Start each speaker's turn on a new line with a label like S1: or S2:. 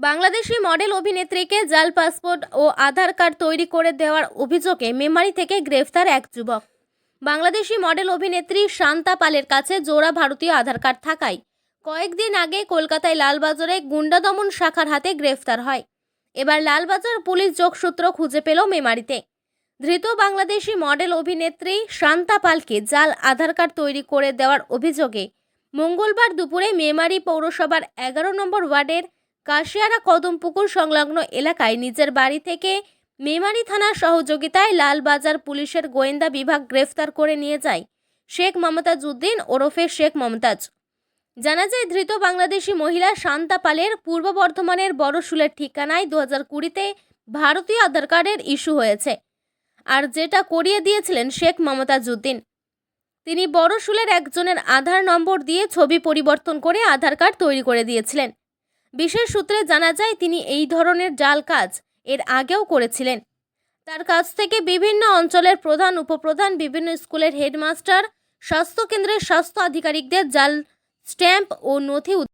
S1: Bangladeshi model অভিনেত্রীকে জাল passport ও আধার card তৈরি করে দেওয়ার অভিযোগে মেমারি থেকে গ্রেফতার এক যুবক। বাংলাদেশি মডেল অভিনেত্রী শান্তা পালের কাছে জোড়া ভারতীয় আধার কার্ড থাকায় কয়েকদিন আগে কলকাতায় লালবাজারে গুন্ডা দমন শাখার হাতে গ্রেফতার হয়। এবার লালবাজার পুলিশ যোগসূত্র খুঁজে পেল মেমারিতে। ধৃত বাংলাদেশি মডেল অভিনেত্রী শান্তা পালকে জাল আধার কার্ড তৈরি করে দেওয়ার অভিযোগে মঙ্গলবার দুপুরে মেমারি পৌরসভার এগারো নম্বর ওয়ার্ডের কাশিয়ারা কদমপুকুর সংলগ্ন এলাকায় নিজের বাড়ি থেকে মেমারি থানার সহযোগিতায় লালবাজার পুলিশের গোয়েন্দা বিভাগ গ্রেফতার করে নিয়ে যায় শেখ মমতাজ উদ্দিন ওরফে শেখ মমতাজ। জানা যায়, ধৃত বাংলাদেশি মহিলা শান্তা পালের পূর্ব বর্ধমানের বড়শুলের ঠিকানায় দু হাজার কুড়িতে ভারতীয় আধার কার্ডের ইস্যু হয়েছে আর যেটা করিয়ে দিয়েছিলেন শেখ মমতাজ উদ্দিন। তিনি বড়শুলের একজনের আধার নম্বর দিয়ে ছবি পরিবর্তন করে আধার কার্ড তৈরি করে দিয়েছিলেন। বিশেষ সূত্রে জানা যায়, তিনি এই ধরনের জাল কাজ এর আগেও করেছিলেন। তার কাছ থেকে বিভিন্ন অঞ্চলের প্রধান, উপপ্রধান, বিভিন্ন স্কুলের হেডমাস্টার স্বাস্থ্যকেন্দ্রের স্বাস্থ্য আধিকারিকদের জাল স্ট্যাম্প ও নথি